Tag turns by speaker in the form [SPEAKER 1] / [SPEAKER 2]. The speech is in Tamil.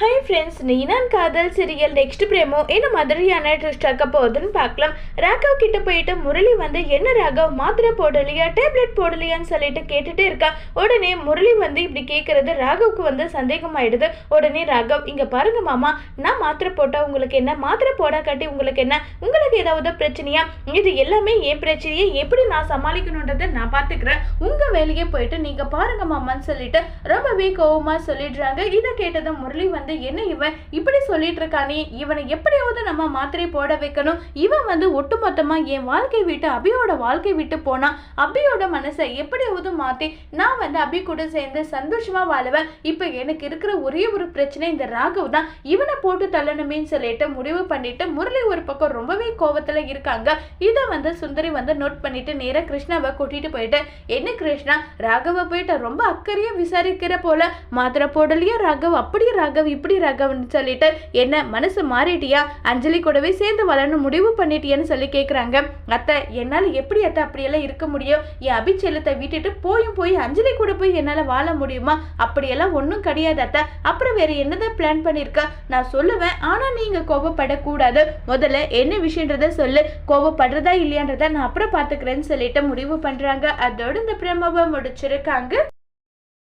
[SPEAKER 1] ஹை ஃப்ரெண்ட்ஸ் நீனான் காதல் சீரியல் நெக்ஸ்ட் பிரேமோ என்ன மாதிரியான ட்விஸ்ட் ஆக்க போகுதுன்னு பார்க்கலாம் ராகவ் கிட்ட போயிட்டு முரளி வந்து என்ன ராகவ் மாத்திரை போடலையா டேப்லெட் போடலையான்னு சொல்லிட்டு கேட்டுட்டே இருக்கா உடனே முரளி வந்து இப்படி கேட்கறது ராகவுக்கு வந்து சந்தேகமாயிடுது உடனே ராகவ் இங்க பாருங்க மாமா நான் மாத்திரை போட்டா உங்களுக்கு என்ன? மாத்திரை போடா காட்டி உங்களுக்கு என்ன? உங்களுக்கு ஏதாவது பிரச்சனையா? இது எல்லாமே என் பிரச்சனையை. எப்படி நான் சமாளிக்கணுன்றதை நான் பார்த்துக்கிறேன். உங்க வேலையே போயிட்டு நீங்க பாருங்க மாமான்னு சொல்லிட்டு ரொம்பவே கோவமா சொல்லிடுறாங்க. இதை கேட்டதும் முரளி வந்து என்ன இவன்? இப்படி சொல்லிட்டு இருக்கானே இவனை எப்படியாவது நம்ம மாத்திரை போட வைக்கணும். இவன் வந்து ஒட்டுமொத்தமா என் வாழ்க்கை விட்டு அபியோட வாழ்க்கை விட்டு போனா அபியோட மனசை எப்படியாவது மாத்தி நான் வந்து அபி கூட சேர்ந்து சந்தோஷமா வாழுவேன். இப்போ எனக்கு இருக்கிற ஒரே ஒரு பிரச்சனை இந்த ராகவ் தான். இவனை போட்டு தள்ளணுமேன்னு சொல்லிட்டு முடிவு பண்ணிட்டு முரளி ஒரு பக்கம் ரொம்பவே கோவத்துல இருக்காங்க. இதை வந்து சுந்தரி வந்து நோட் பண்ணிட்டு நேர கிருஷ்ணாவை கூட்டிட்டு போயிட்டு என்ன கிருஷ்ணா ராகவ போயிட்டு ரொம்ப அக்கறையா விசாரிக்கிற போல மாத்திரை போடலையா ராகவ்? அப்படியே ராகவ் இப்படி ராகவ்னு சொல்லிட்டு என்ன மனசு மாறிட்டியா? அஞ்சலி கூடவே சேர்ந்து வளரணும் முடிவு பண்ணிட்டியான்னு சொல்லி கேட்குறாங்க அத்தை என்னால் எப்படி அத்தை அப்படியெல்லாம் இருக்க முடியும்? என் அபிச்செல்லத்தை விட்டுட்டு போயும் போய் அஞ்சலி கூட போய் என்னால் வாழ முடியுமா? அப்படியெல்லாம் ஒன்றும் கிடையாது அத்தை. அப்புறம் வேறு என்னதான் பிளான் பண்ணியிருக்க நான் சொல்லுவேன் ஆனால் நீங்கள் கோபப்படக்கூடாது. முதல்ல என்ன விஷயன்றத சொல்லு. கோபப்படுறதா இல்லையான்றத நான் அப்புறம் பார்த்துக்கிறேன்னு சொல்லிட்டு முடிவு பண்ணுறாங்க அதோட இந்த பிரமவை முடிச்சிருக்காங்க.